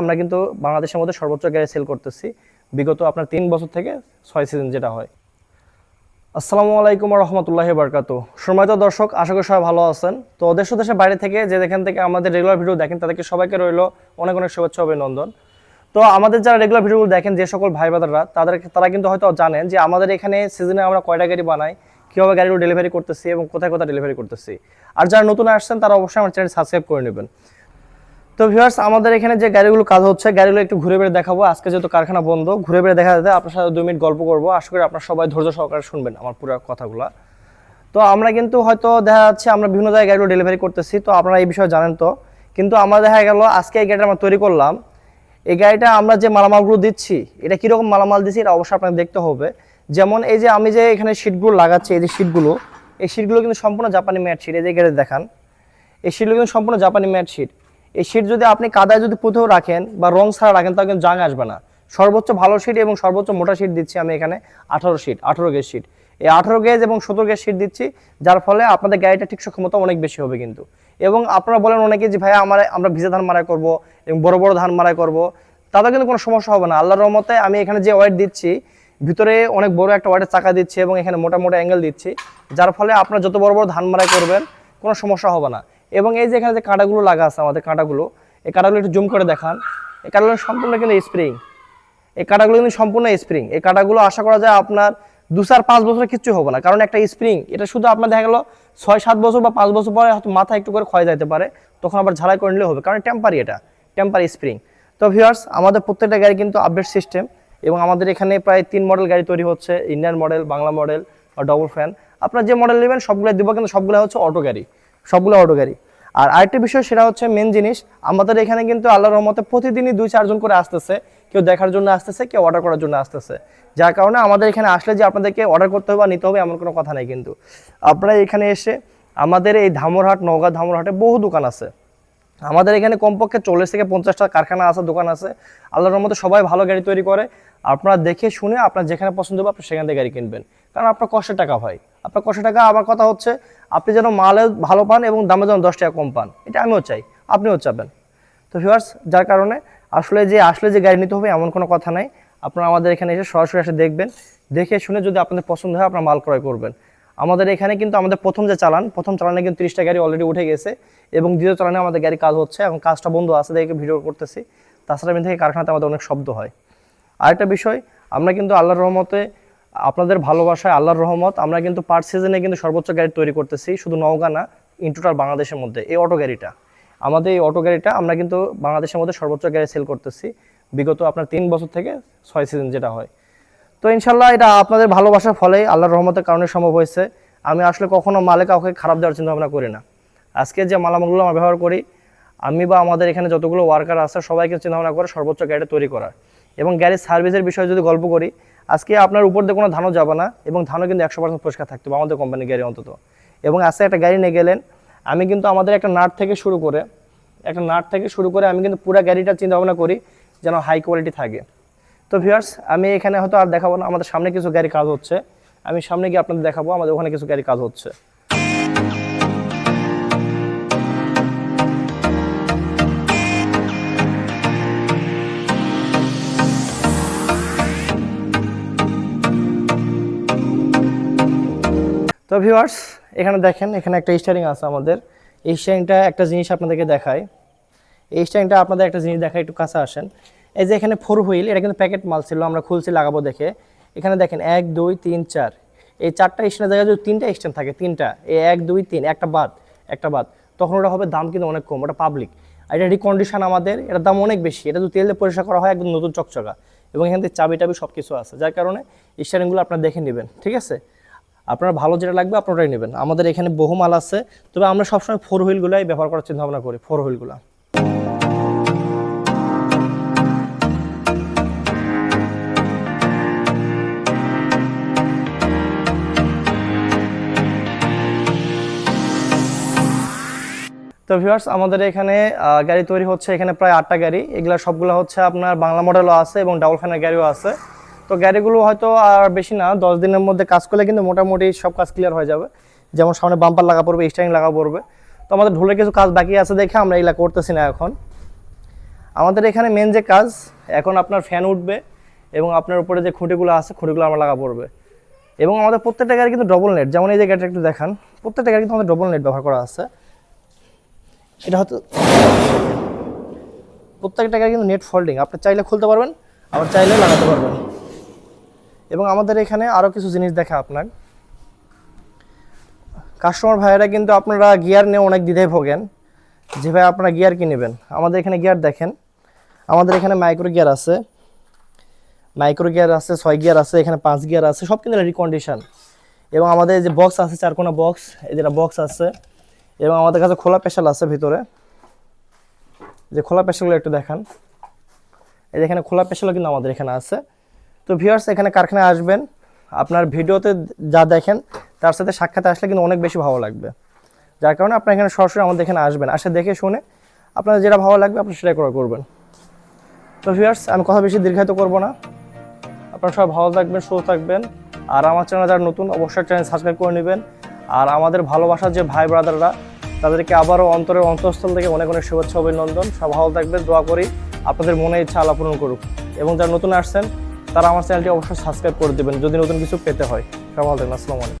আমরা কিন্তু বাংলাদেশের মধ্যে সর্বোচ্চ গাড়ি সেল করতেছি। বিগত আপনার তিন বছর থেকে ছয় সিজন যেটা হয়। আসসালামু আলাইকুম রহমতুল্লাহ বারকাত সম্মানিত দর্শক, আশা করি সবাই ভালো আছেন। তো দেশ দেশের বাইরে থেকে যে যেখান থেকে আমাদের রেগুলার ভিডিও দেখেন, তাদেরকে সবাইকে রইল অনেক অনেক শুভেচ্ছা অভিনন্দন। তো আমাদের যারা রেগুলার ভিডিওগুলো দেখেন, যে সকল ভাই বাদাররা তাদের তারা কিন্তু হয়তো জানেন যে আমাদের এখানে সিজনে আমরা কয়টা গাড়ি বানাই, কীভাবে গাড়িগুলো ডেলিভারি করতেছি এবং কোথায় কোথায় ডেলিভারি করতেছি। আর যারা নতুন আসছেন, তারা অবশ্যই আমার চ্যানেল সাবস্ক্রাইব করে নেবেন। তো ভিউয়ার্স আমাদের এখানে যে গাড়িগুলো কাজ হচ্ছে, গাড়িগুলো একটু ঘুরে বেড়ে দেখাবো। আজকে যেহেতু কারখানা বন্ধ, ঘুরে বেড়ে দেখা যাবে, আপনার সাথে দুই মিনিট গল্প করব। আশা করি আপনার সবাই ধৈর্য সহকারে শুনবেন আমার পুরো কথাগুলো। তো আমরা কিন্তু হয়তো দেখা যাচ্ছে, আমরা বিভিন্ন জায়গায় গাড়িগুলো ডেলিভারি করতেছি, তো আপনারা এই বিষয়ে জানেন তো। কিন্তু আমরা দেখা গেল, আজকে এই গাড়িটা আমরা তৈরি করলাম। এই গাড়িটা আমরা যে মালামালগুলো দিচ্ছি, এটা কীরকম মালামাল দিচ্ছি, এটা অবশ্যই আপনাকে দেখতে হবে। যেমন এই যে আমি যে এখানে শিটগুলো লাগাচ্ছি, এই যে শিটগুলো এই শিটগুলো কিন্তু সম্পূর্ণ জাপানি ম্যাট শিট এই যে গাড়ি দেখান। এই শিটগুলো কিন্তু সম্পূর্ণ জাপানি ম্যাট শিট এই শিট যদি আপনি কাদায় যদি পুঁতেও রাখেন বা রং ছাড়া রাখেন, তাহলে কিন্তু জাং আসবে না। সর্বোচ্চ ভালো শিট এবং সর্বোচ্চ মোটা শিট দিচ্ছি আমি এখানে, আঠারো শিট আঠারো গেজ শিট এই আঠারো গেজ এবং সতেরো গেজ শিট দিচ্ছি, যার ফলে আপনাদের গাড়িটা ঠিক ক্ষমতা অনেক বেশি হবে কিন্তু। এবং আপনারা বলেন অনেকে যে ভাই আমার, আমরা ভিজা ধান মারাই করব এবং বড় বড় ধান মারাই করব। তাতে কিন্তু কোনো সমস্যা হবে না। আল্লাহর রহমতে আমি এখানে যে ওয়েট দিচ্ছি, ভিতরে অনেক বড় একটা ওয়েটের চাকা দিচ্ছি এবং এখানে মোটা মোটা অ্যাঙ্গেল দিচ্ছি, যার ফলে আপনারা যত বড় বড় ধান মারাই করবেন, কোনো সমস্যা হবে না। এবং এই যে এখানে যে কাঁটাগুলো লাগা আছে আমাদের কাঁটাগুলো, এই কাঁটাগুলো একটু জুম করে দেখান। এই কাঁটাগুলো সম্পূর্ণ কিন্তু স্প্রিং। এই কাঁটাগুলো কিন্তু সম্পূর্ণ স্প্রিং। এই কাঁটাগুলো আশা করা যায় আপনার দু চার পাঁচ বছর কিচ্ছু হবে না, কারণ একটা স্প্রিং, এটা শুধু আপনার দেখা গেলো ছয় সাত বছর বা পাঁচ বছর পরে হয়তো মাথা একটু করে ক্ষয় যেতে পারে, তখন আবার ঝালাই করে নিলে হবে, কারণ টেম্পারি এটা টেম্পারি স্প্রিং। তো ভিউয়ার্স আমাদের প্রত্যেকটা গাড়ি কিন্তু আপডেট সিস্টেম এবং আমাদের এখানে প্রায় তিন মডেল গাড়ি তৈরি হচ্ছে ইন্ডিয়ান মডেল বাংলা মডেল বা ডবল ফ্যান আপনার যে মডেল নেবেন সবগুলো দিব, কিন্তু সবগুলো হচ্ছে অটো গাড়ি। সবগুলো অটো গাড়ি আর আরেকটা বিষয় সেটা হচ্ছে মেন জিনিস, আমাদের এখানে কিন্তু আল্লাহর রহমতে প্রতিদিনই দুই চারজন করে আসতেছে। কেউ দেখার জন্য আসতেছে, কেউ অর্ডার করার জন্য আসতেছে। যার কারণে আমাদের এখানে আসলে যে আপনাদেরকে অর্ডার করতে হবে বা নিতে হবে এমন কোনো কথা নেই কিন্তু। আপনারা এখানে এসে আমাদের এই ধামরহাট, নওগাঁ ধামরহাটে বহু দোকান আছে। আমাদের এখানে কমপক্ষে চল্লিশ থেকে পঞ্চাশটা কারখানা আছে, দোকান আছে। আল্লাহর মতো সবাই ভালো গাড়ি তৈরি করে। আপনারা দেখে শুনে আপনার যেখানে পছন্দ হবে আপনি সেখান থেকে গাড়ি কিনবেন। কারণ আপনার কষ্টের টাকা হয় আপনার কষ্টের টাকা, আমার কথা হচ্ছে আপনি যেন মালে ভালো পান এবং দামে যেন দশ টাকা কম পান। এটা আমিও চাই। আপনিও চাবেন। তো ভিউয়ার্স যার কারণে আসলে যে আসলে যে গাড়ি নিতে হবে এমন কোনো কথা নাই। আপনারা আমাদের এখানে এসে সরাসরি এসে দেখবেন। দেখে শুনে যদি আপনাদের পছন্দ হয় আপনার মাল ক্রয় করবেন। আমাদের এখানে কিন্তু আমাদের প্রথম যে চালান, প্রথম চালানে কিন্তু তিরিশটা গাড়ি অলরেডি উঠে গেছে এবং দ্বিতীয় চালানে আমাদের গাড়ি কাজ হচ্ছে, এখন কাজটা বন্ধ আছে দেখে ভিডিও করতেছি। তাছাড়া আমি থেকে কারখানাতে আমাদের অনেক শব্দ হয়। আরেকটা বিষয়, আমরা কিন্তু আল্লাহর রহমতে আপনাদের ভালোবাসায় আল্লাহর রহমত, আমরা কিন্তু পার সিজনে কিন্তু সর্বোচ্চ গাড়ি তৈরি করতেছি, শুধু নওগাঁ না ইন টোটাল বাংলাদেশের মধ্যে, এই অটো গাড়িটা। আমাদের এই অটো গাড়িটা আমরা কিন্তু বাংলাদেশের মধ্যে সর্বোচ্চ গাড়ি সেল করতেছি, বিগত আপনার তিন বছর থেকে ছয় সিজন যেটা হয়। তো ইনশাল্লাহ এটা আপনাদের ভালোবাসার ফলে আল্লাহর রহমতের কারণে সম্ভব হয়েছে। আমি আসলে কখনো মালে কাউকে খারাপ দেওয়ার চিন্তা ভাবনা করি না। আজকে যে মালামালগুলো আমরা ব্যবহার করি, আমি বা আমাদের এখানে যতগুলো ওয়ার্কার আছে, সবাইকে চিন্তা ভাবনা করে সর্বোচ্চ গাড়িটা তৈরি করার। এবং গাড়ির সার্ভিসের বিষয়ে যদি গল্প করি, আজকে আপনার উপর দিয়ে কোনো ধানও যাবে না এবং ধানও কিন্তু একশো পার্সেন্ট পরিষ্কার থাকতে হবে আমাদের কোম্পানির গাড়ি অন্তত। এবং আজকে একটা গাড়ি নিয়ে গেলেন, আমি কিন্তু আমাদের একটা নাট থেকে শুরু করে, একটা নাট থেকে শুরু করে আমি কিন্তু পুরো গাড়িটা চিন্তা ভাবনা করি যেন হাই কোয়ালিটি থাকে। তো ভিউয়ার্স, আমি এখানে হয়তো আর দেখাবো না, আমাদের সামনে কিছু গাড়ি কাজ হচ্ছে। আমি সামনে গিয়ে আপনাদের দেখাবো, আমাদের ওখানে কিছু গাড়ি কাজ হচ্ছে। তো ভিউয়ার্স, এখানে দেখেন, এখানে একটা স্টারিং আছে আমাদের। এই স্টারিংটা একটা জিনিস আপনাদেরকে দেখায় এই স্টারিংটা আপনাদের একটা জিনিস দেখায় একটু কাছে আসেন। এই যে এখানে ফোর হুইল এটা কিন্তু প্যাকেট মাল ছিল, আমরা খুলছি, লাগাবো দেখে। এখানে দেখেন, এক, দুই, তিন, চার। এই চারটা স্ট্যান্ডের জায়গায় যদি তিনটা স্ট্যান্ড থাকে, তিনটা, এই এক, দুই, তিন, একটা বাদ একটা বাদ, তখন ওটা হবে দাম কিন্তু অনেক কম, ওটা পাবলিক আর এটা রিকন্ডিশন আমাদের এটার দাম অনেক বেশি, এটা যদি তেল দিয়ে পরিষ্কার করা হয়, একদম নতুন চকচকা। এবং এখান থেকে চাবি টাবি সব কিছু আছে, যার কারণে স্টারিংগুলো আপনারা দেখে নেবেন, ঠিক আছে? আপনার ভালো যেটা লাগবে, আপনারাই নেবেন। আমাদের এখানে বহু মাল আছে, তবে আমরা সবসময় ফোর হুইলগুলোই ব্যবহার করার চিন্তা ভাবনা করি ফোর হুইলগুলো তো ভিউয়ার্স আমাদের এখানে গাড়ি তৈরি হচ্ছে এখানে প্রায় আটটা গাড়ি। এগুলো সবগুলো হচ্ছে আপনার বাংলা মডেলও আছে এবং ডাবল ফ্যানের গাড়িও আছে। তো গাড়িগুলো হয়তো আর বেশি না, দশ দিনের মধ্যে কাজ করলে কিন্তু মোটামুটি সব কাজ ক্লিয়ার হয়ে যাবে। যেমন সামনে বাম্পার লাগা পড়বে স্টারিং লাগা পড়বে। তো আমাদের ঢোলের কিছু কাজ বাকি আছে দেখে আমরা এগুলা করতেছি না এখন। আমাদের এখানে মেন যে কাজ, এখন আপনার ফ্যান উঠবে এবং আপনার উপরে যে খুঁটিগুলো আছে, খুঁটিগুলো আমরা লাগা পড়বে। এবং আমাদের প্রত্যেকটা গাড়ি কিন্তু ডবল নেট যেমন এই যে গাড়িটা একটু দেখান, প্রত্যেকটা গাড়ি কিন্তু আমাদের ডবল নেট ব্যবহার করা আছে। এটা হয়তো প্রত্যেকটা গাড়ি কিন্তু নেট ফোল্ডিং আপনি চাইলে খুলতে পারবেন, আবার চাইলে লাগাতে পারবেন। এবং আমাদের এখানে আরও কিছু জিনিস দেখা আপনার। কাস্টমার ভাইয়েরা কিন্তু আপনারা গিয়ার নিয়ে অনেক দ্বিধায় ভোগেন। যে ভাই, আপনারা গিয়ার কি নেবেন? আমাদের এখানে গিয়ার দেখেন। আমাদের এখানে মাইক্রো গিয়ার আছে। মাইক্রো গিয়ার আছে, ছয় গিয়ার আছে, এখানে পাঁচ গিয়ার আছে, সব কিন্তু রিকন্ডিশন এবং আমাদের যে বক্স আছে, চারকোনা বক্স যেটা বক্স আছে। এবং আমাদের কাছে খোলা পেশাল আছে ভিতরে। যে খোলা পেশালগুলো একটু দেখান। এই যে এখানে খোলা পেশালও কিন্তু আমাদের এখানে আছে। তো ভিউয়ার্স এখানে কারখানায় আসবেন। আপনার ভিডিওতে যা দেখেন, তার সাথে সাক্ষাতে আসলে কিন্তু অনেক বেশি ভালো লাগবে। যার কারণে আপনার এখানে সরাসরি আমাদের এখানে আসবেন। আসে দেখে শুনে আপনার যেটা ভালো লাগবে, আপনি সেটাই ক্রয় করবেন। তো ভিউয়ার্স আমি কথা বেশি দীর্ঘায়িত করব না। আপনারা সবাই ভালো থাকবেন, সুস্থ থাকবেন। আর আমার চ্যানেল যারা নতুন, অবশ্যই চ্যানেল সাবস্ক্রাইব করে নেবেন। আর আমাদের ভালোবাসার যে ভাই ব্রাদাররা, তাদেরকে আবারও অন্তরের অন্তঃস্থল থেকে অনেক অনেক শুভেচ্ছা, অভিনন্দন। সব ভালো থাকবে দোয়া করি আপনাদের মনে ইচ্ছা আলাপূরণ পূরণ করুক। এবং যারা নতুন আসছেন, তারা আমার চ্যানেলটি অবশ্যই সাবস্ক্রাইব করে দেবেন যদি নতুন কিছু পেতে হয়। সব ভালো থাকবেন, আসসালামু আলাইকুম.